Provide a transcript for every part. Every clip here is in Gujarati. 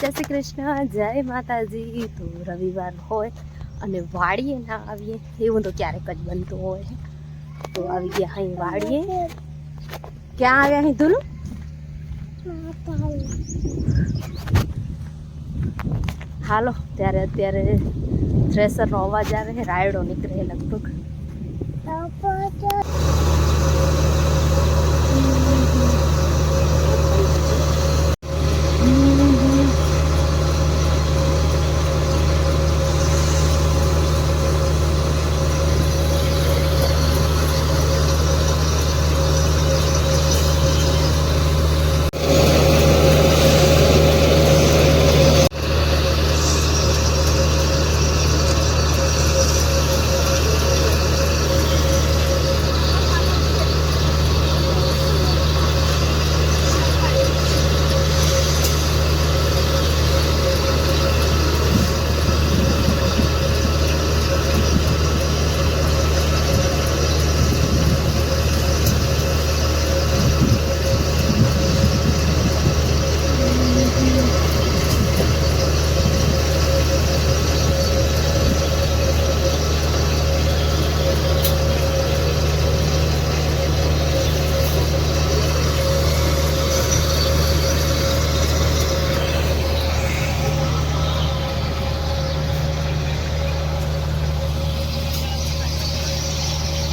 જય શ્રી કૃષ્ણ, જય માતાજી. તો રવિવાર હોય અને વાડીએ ના આવીએ, એવું તો ક્યારેક જ બનતું હોય. તો આવી ગયા અહીં વાડીએ. ક્યાં આવ્યા અહીં ધૂલું? હાલો, ત્યારે અત્યારે થ્રેસરનો અવાજ આવે રાયડો નીકળે લગભગ.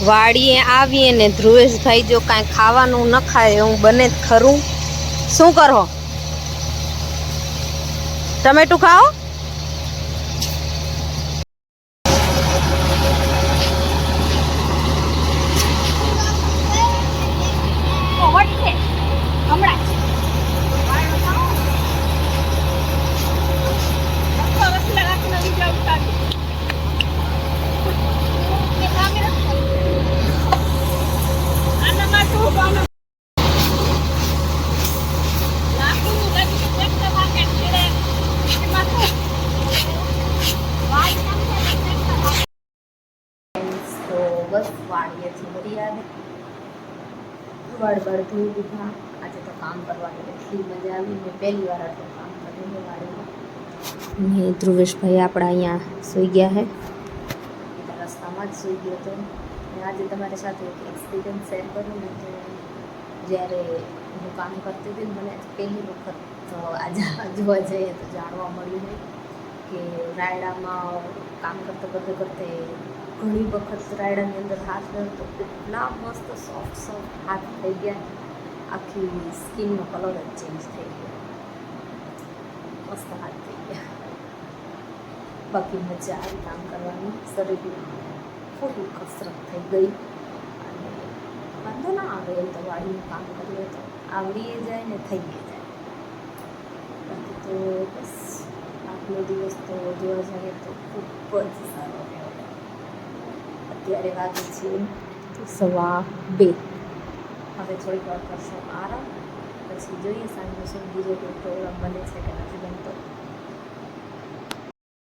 વાડીએ આવીએ ને ધ્રુવેશભાઈ જો કાંઈ ખાવાનું ન ખાય એવું બને ખરું. શું કરો? ટમેટું ખાઓ તો બસ વાડીએથી વળી આવે વાળ વાળ ધોઈ દીધા આજે તો કામ કરવાની એટલી મજા આવી. મેં પહેલી વાર આટલું કામ કર્યું વાડીમાં. ને ધ્રુવેશભાઈ આપણા અહીંયા સૂઈ ગયા છે બીજા રસ્તામાં જ સૂઈ ગયો હતો. અને આજે તમારી સાથે એક એક્સપિરિયન્સ શેર કરું ને તો જ્યારે હું કામ કરતી હતી મને પહેલી વખત તો આજે જોવા જઈએ તો જાણવા મળ્યું કે રાયડામાં કામ કરતાં કરતાં કરતે ઘણી વખત રાયડાની અંદર હાથ ગયો તો એટલા મસ્ત સોફ્ટ સોફ્ટ હાથ થઈ ગયા. આખી સ્કિનનો કલર જ ચેન્જ થઈ ગયો. મસ્ત હાથ થઈ ગયા. બાકી મજા આવી કામ કરવાની. શરીરની થોડી કસરત થઈ ગઈ. અને વાંધો ના આવે એમ તો વાડીનું કામ કરીએ તો આવડીએ જાય ને થઈ જાય. બાકી તો બસ આજનો દિવસ તો જોવા જઈએ તો ખૂબ જ સારો રહ્યો અત્યારે વાગે છે સવા બે. હવે થોડીક વાર કરશો આરામ પછી જોઈએ સાંજનો શું બીજો કોઈ પ્રોગ્રામ બને છે કે નથી બનતો.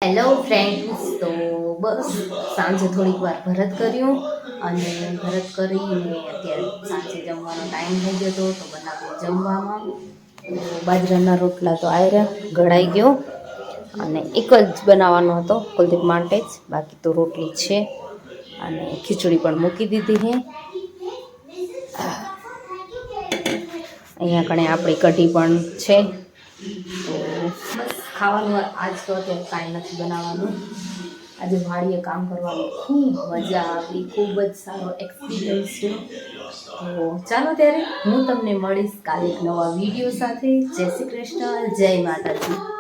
હેલો ફ્રેન્ડ્સ તો બસ સાંજે થોડીક વાર ભરત કર્યું અને ભરત કરીને અત્યારે સાંજે જમવાનો ટાઈમ થઈ ગયો હતો તો બનાવ્યું જમવામાં. બાજરાના રોટલા તો આવ્યા ગળાઈ ગયો. અને એક જ બનાવવાનો હતો કુલદીપ માટે જ બાકી તો રોટલી છે. અને ખીચડી પણ મૂકી દીધી છે અહીંયા કણે આપણી કઢી પણ છે. ખાવાનું આજ તો અત્યારે કાંઈ નથી બનાવવાનું. આજે વાળીએ કામ કરવાની ખૂબ મજા આવી, ખૂબ જ સારો એક્સપિરિયન્સ છે તો ચાલો ત્યારે હું તમને મળીશ કાલે એક નવા વીડિયો સાથે. જય શ્રી કૃષ્ણ, જય માતાજી.